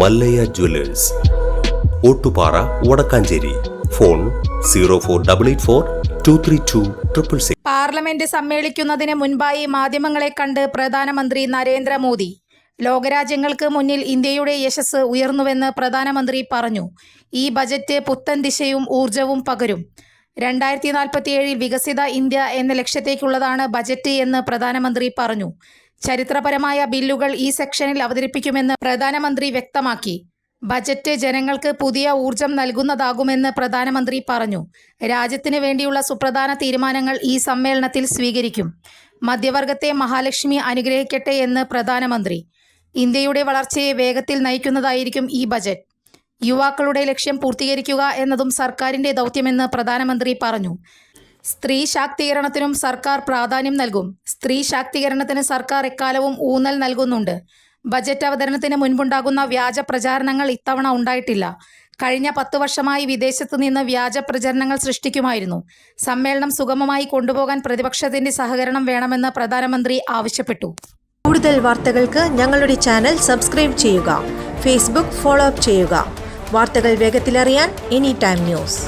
Mallayya jewellers. Ottupara Vadakkanchery. Phone zero four double eight four two three two triple six. Parliament സമ്മേളിക്കുന്നതിന് മുൻപായി മാധ്യമങ്ങളെ കണ്ട് പ്രധാനമന്ത്രി നരേന്ദ്രമോദി. ലോകരാജ്യങ്ങൾക്ക് മുന്നിൽ ഇന്ത്യയുടെ യശസ് ഉയർന്നുവെന്ന് പ്രധാനമന്ത്രി പറഞ്ഞു. ഈ ബജറ്റ് പുത്തൻ ദിശയും ഊർജവും പകരും. രണ്ടായിരത്തി നാൽപ്പത്തിയേഴിൽ വികസിത ഇന്ത്യ എന്ന ലക്ഷ്യത്തേക്കുള്ളതാണ് ബജറ്റ് എന്ന് പ്രധാനമന്ത്രി പറഞ്ഞു. ചരിത്രപരമായ ബില്ലുകൾ ഈ സെക്ഷനിൽ അവതരിപ്പിക്കുമെന്ന് പ്രധാനമന്ത്രി വ്യക്തമാക്കി. ബജറ്റ് ജനങ്ങൾക്ക് പുതിയ ഊർജം നൽകുന്നതാകുമെന്ന് പ്രധാനമന്ത്രി പറഞ്ഞു. രാജ്യത്തിന് വേണ്ടിയുള്ള സുപ്രധാന തീരുമാനങ്ങൾ ഈ സമ്മേളനത്തിൽ സ്വീകരിക്കും. മധ്യവർഗത്തെ മഹാലക്ഷ്മി അനുഗ്രഹിക്കട്ടെ എന്ന് പ്രധാനമന്ത്രി. ഇന്ത്യയുടെ വളർച്ചയെ വേഗത്തിൽ നയിക്കുന്നതായിരിക്കും ഈ ബജറ്റ്. യുവാക്കളുടെ ലക്ഷ്യം പൂർത്തീകരിക്കുക എന്നതും സർക്കാരിന്റെ ദൗത്യമെന്ന് പ്രധാനമന്ത്രി പറഞ്ഞു. സ്ത്രീ ശാക്തീകരണത്തിനും സർക്കാർ പ്രാധാന്യം നൽകും. സ്ത്രീ ശാക്തീകരണത്തിന് സർക്കാർ എക്കാലവും ഊന്നൽ നൽകുന്നുണ്ട്. ബജറ്റ് അവതരണത്തിന് മുൻപുണ്ടാകുന്ന വ്യാജ പ്രചാരണങ്ങൾ ഇത്തവണ ഉണ്ടായിട്ടില്ല. കഴിഞ്ഞ പത്ത് വർഷമായി വിദേശത്തു നിന്ന് വ്യാജ പ്രചരണങ്ങൾ സൃഷ്ടിക്കുമായിരുന്നു. സമ്മേളനം സുഗമമായി കൊണ്ടുപോകാൻ പ്രതിപക്ഷത്തിന്റെ സഹകരണം വേണമെന്ന് പ്രധാനമന്ത്രി ആവശ്യപ്പെട്ടു. കൂടുതൽ വാർത്തകൾക്ക് ഞങ്ങളുടെ ചാനൽ സബ്സ്ക്രൈബ് ചെയ്യുക. ഫേസ്ബുക്ക് ഫോളോ അപ്പ് ചെയ്യുക. വാർത്തകൾ വേഗത്തിലറിയാൻ എനി ടൈം ന്യൂസ്.